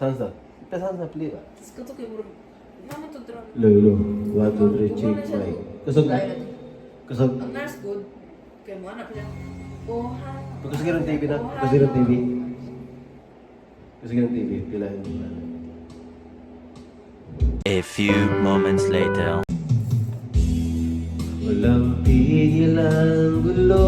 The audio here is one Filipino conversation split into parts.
Sansa. Ita sansa pili. Tapos kato kay Murag. Naman to drum. Lolo. One, two, three, check, mic. Kusog na. Kusog. Ang nurse good. Kay mo anak niya. Oha. Kusog ng TV na. Kusog ng TV. Kusog ng TV. Pila yung A few moments later. Walang tigil ang gulo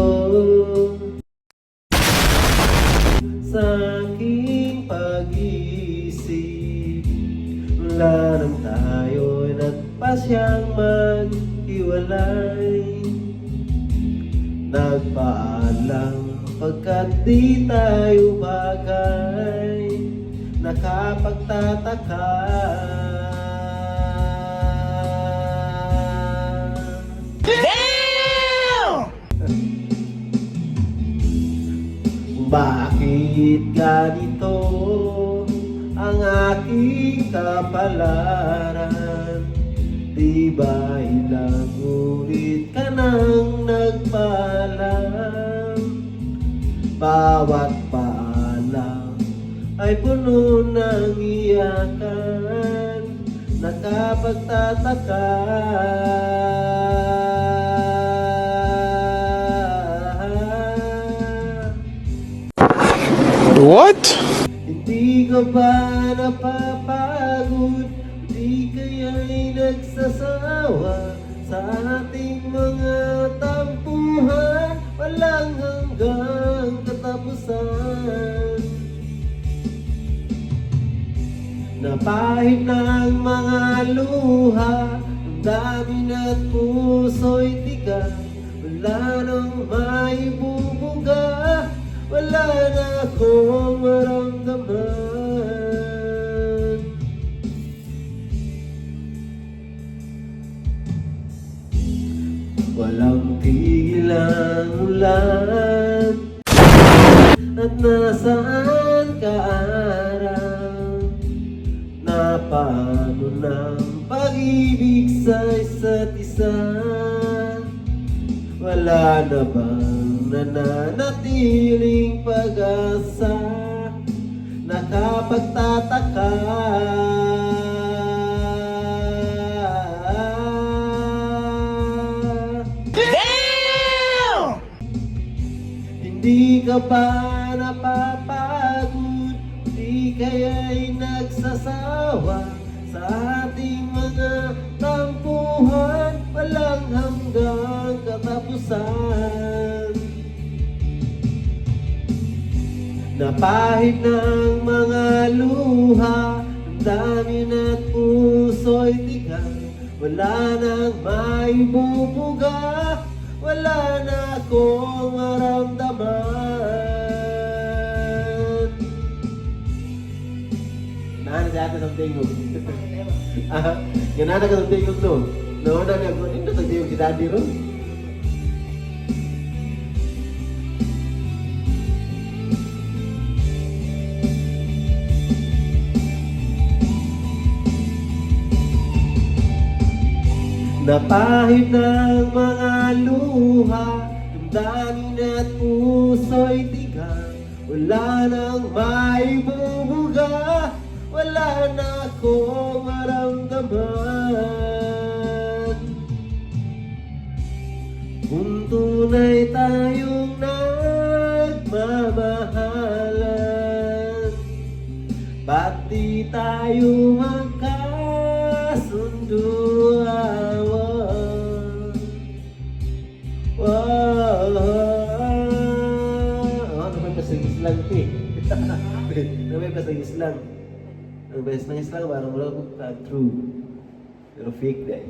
Tayo'y nagpasyang maghiwalay. Nagpaalam pagkat di tayo bagay. Nakapagtataka. Bakit ganito ang aking kapalaran? Di ba ilang ulit ka nang nagpaalam? Bawat paalam ay puno ng iyakan Nakapagtataka What? Ka ba napapagod? Di kaya'y nagsasawa Sa ating mga tampuhan. Walang hanggang katapusan. Napahid ng mga luha Ang dami na't puso'y tigas. Wala nang maibubuga Walang tigil ang ulan At nasaan ka araw Na paano ng pag-ibig sa isa't isa. Wala na bang nananatiling pag-asa? Nakapagtataka Hindi ka ba napapagod? Di kaya'y nagsasawa Sa ating mga tampuhan Walang hanggang katapusan Napahid ng mga luha dami na't puso'y tigas Wala nang maibubuga Wala na akong maramdaman. Nana sa atin ang tingog Ah, Ganana ka ng tingog no Nauna niya ko, hindi na tingog si daddy ron Napahid ng mga luha Damdamin at puso'y tigas Wala nang maibubuga Wala na akong maramdaman Kung tunay tayong nagmamahalan Ba't di tayo magkasundo? Sa Islam ti? Ano ba sa Islam? Ano ba sa Islam? Parang wala ko ka true. Pero fake dahil.